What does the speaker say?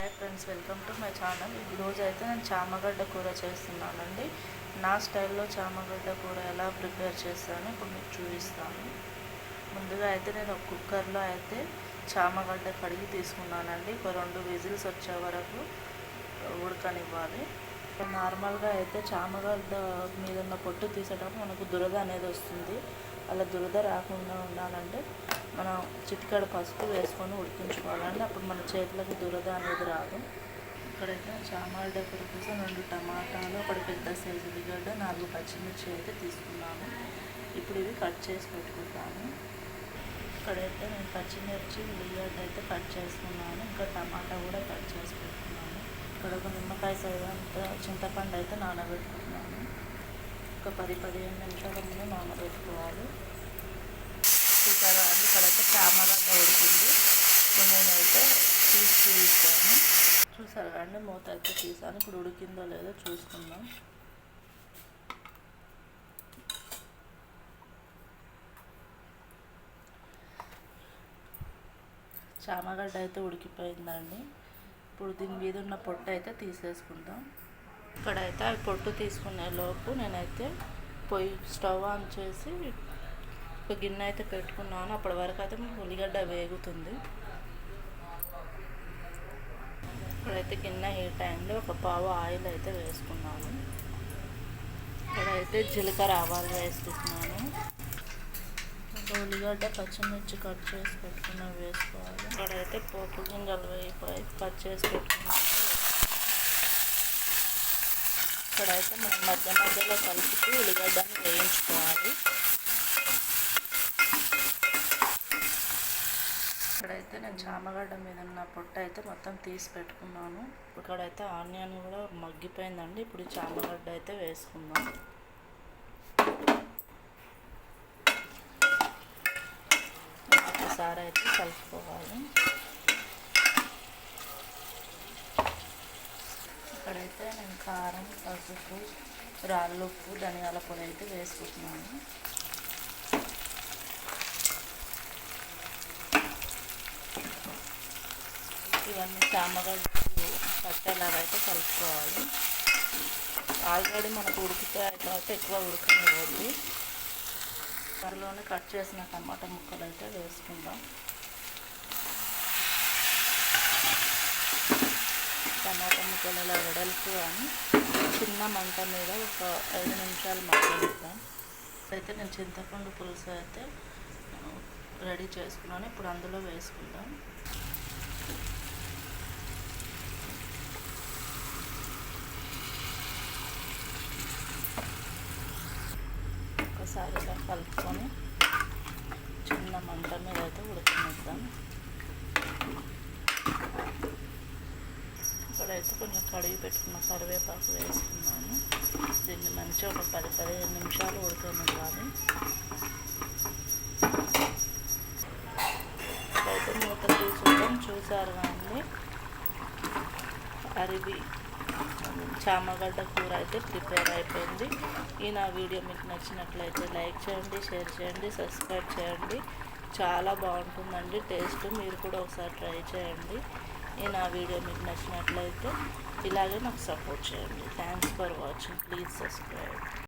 Hi friends welcome to my channel. ఈరోజు అయితే నేను చామగడ్డ కూర చేస్తున్నానండి. నా స్టైల్లో చామగడ్డ కూర ఎలా ప్రిపేర్ చేస్తాను ఇప్పుడు మీకు చూపిస్తాను. ముందుగా అయితే నేను ఒక కుక్కర్లో అయితే చామగడ్డ కడిగి తీసుకున్నానండి. ఒక రెండు విజిల్స్ వచ్చే వరకు ఉడకనివ్వాలి. నార్మల్గా అయితే చామగడ్డ మీద ఉన్న పొట్టు తీసేటప్పుడు మనకు దురద అనేది వస్తుంది. అలా దురద రాకుండా ఉండాలంటే మనం చిటికాడ పసుపు వేసుకొని ఉడికించుకోవాలండి. అప్పుడు మన చేతులకు దురద అనేది రాదు. ఇక్కడైతే చామాల కూర కోసం రెండు టమాటాలు ఒకటి పెద్ద సైజు ఉల్లిగడ్డ నాలుగు పచ్చిమిర్చి అయితే తీసుకున్నాను ఇప్పుడు ఇవి కట్ చేసి పెట్టుకుంటాను ఇక్కడైతే నేను పచ్చిమిర్చి ఉల్లిగడ్డ అయితే కట్ చేసుకున్నాను ఇంకా టమాటా కూడా కట్ చేసి పెట్టుకున్నాను. ఇక్కడ ఒక నిమ్మకాయ సైజు అంత చింతపండు అయితే నానబెట్టుకున్నాను. ఒక పది పదిహేను నిమిషాల ముందు నానబెట్టుకోవాలి. ఇక్కడైతే చామగడ్డ ఉడికింది నేనైతే తీసి చూపిస్తాను. చూసారు అండి మూత అయితే తీసాను. ఇప్పుడు ఉడికిందో లేదో చూసుకుందాం. చామగడ్డ అయితే ఉడికిపోయిందండి. ఇప్పుడు దీని మీద ఉన్న పొట్టు అయితే తీసేసుకుందాం. ఇక్కడైతే ఆ పొట్టు తీసుకునే లోపు నేనైతే పొయ్యి స్టవ్ ఆన్ చేసి ఒక గిన్నె అయితే పెట్టుకున్నాను. అప్పటి వరకు అయితే ఉల్లిగడ్డ వేగుతుంది. ఇప్పుడైతే గిన్నె హీట్ అయింది ఒక పావు ఆయిల్ అయితే వేసుకున్నాను. ఇక్కడైతే జీలకర్ర ఆవాలు వేసుకుంటున్నాను. ఉల్లిగడ్డ పచ్చిమిర్చి కట్ చేసి పెట్టుకున్నవి వేసుకోవాలి. ఇక్కడైతే పోపు గింజలు వేయిపోయి కట్ చేసి పెట్టుకున్నాను. ఇక్కడైతే మనం మధ్య మధ్యలో కలుపుతూ ఉల్లిగడ్డని వేయించుకోవాలి. ఇక్కడైతే నేను చామగడ్డ మీద ఉన్న పొట్ట అయితే మొత్తం తీసి పెట్టుకున్నాను. ఇక్కడైతే ఆనియన్ కూడా మగ్గిపోయిందండి. ఇప్పుడు చామగడ్డ అయితే వేసుకుందాం. ఒకసారి అయితే కలుపుకోవాలి. ఇక్కడైతే నేను కారం పసుపు రాళ్ళు ఉప్పు ధనియాల పొడి అయితే వేసుకుంటున్నాను. ఇవన్నీ చామగడ్డ పట్టేలాగా అయితే కలుపుకోవాలి. ఆల్రెడీ మనకు ఉడికితే కాబట్టి ఎక్కువ ఉడకనివ్వద్దు త్వరలోనే కట్ చేసిన టమాటా ముక్కలు అయితే వేసుకుందాం. టమాటా ముక్కలు ఇలా వెడల్పు అని చిన్న మంట మీద ఒక ఐదు నిమిషాలు మగ్గనిద్దాం. అయితే నేను చింతపండు పులుసు అయితే రెడీ చేసుకున్నాను. ఇప్పుడు అందులో వేసుకుందాం ఒకసారి ఇలా కలుపుకొని చిన్న మంట మీద అయితే ఉడకనిద్దాం ఇక్కడైతే కొంచెం కడిగి పెట్టుకున్న కరివేపాకు వేసుకున్నాను దీన్ని మంచిగా ఒక పది పదిహేను నిమిషాలు ఉడకనివ్వాలి ఇక్కడైతే మూత తీసుకుంటాం చూసారు అండి అరివి చామగడ్డ కూర అయితే ప్రిపేర్ అయిపోయింది. ఈ నా వీడియో మీకు నచ్చినట్లయితే లైక్ చేయండి షేర్ చేయండి సబ్స్క్రైబ్ చేయండి. చాలా బాగుంటుందండి టేస్ట్. మీరు కూడా ఒకసారి ట్రై చేయండి. ఈ నా వీడియో మీకు నచ్చినట్లయితే ఇలాగే నాకు సపోర్ట్ చేయండి. Thanks for watching please subscribe